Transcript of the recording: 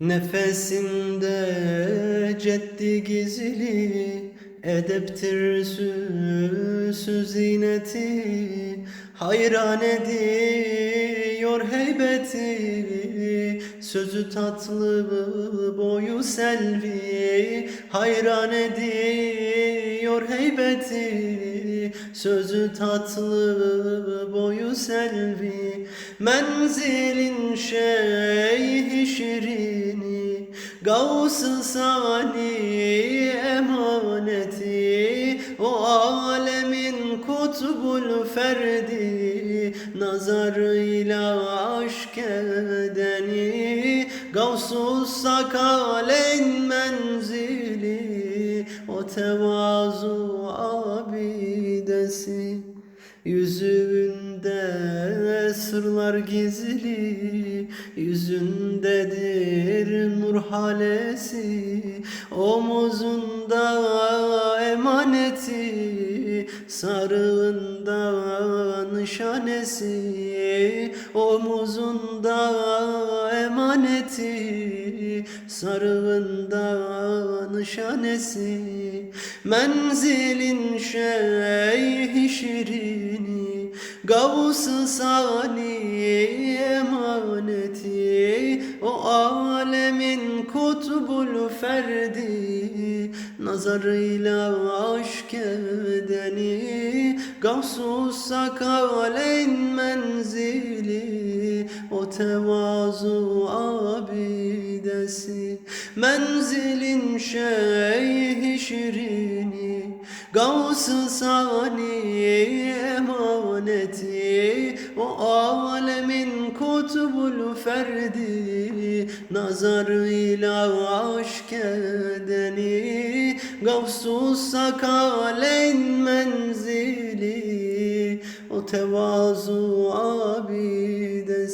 Nefesinde ceddi gizli Edeptir süsü zineti. Hayran ediyor heybeti Sözü tatlı boyu selvi. Hayran ediyor heybeti Sözü tatlı boyu selvi. Menzilin şeyhi Gavs-ı sani emaneti O alemin kutbul ferdi Nazarıyla aşk edeni Gavsus sakaleyn menzili O tevazu abidesi. Yüzünde sırlar gizli Yüzündedir nur halesi Omuzunda emaneti Sarığında nişanesi Omuzunda emaneti Sarığında nişanesi. Menzilin şeyhi şirini Gavs-ı sani emaneti kutbul ferdi Nazarıyla aşk edeni Gavsus sakaleyn menzili O tevazu abidesi Menzilin şeyhi şirini Gavs-ı sani emaneti O alemin kutbul ferdi Nazarıyla aşk edeni Gavsus sakaleyn menzili O tevazu abidesi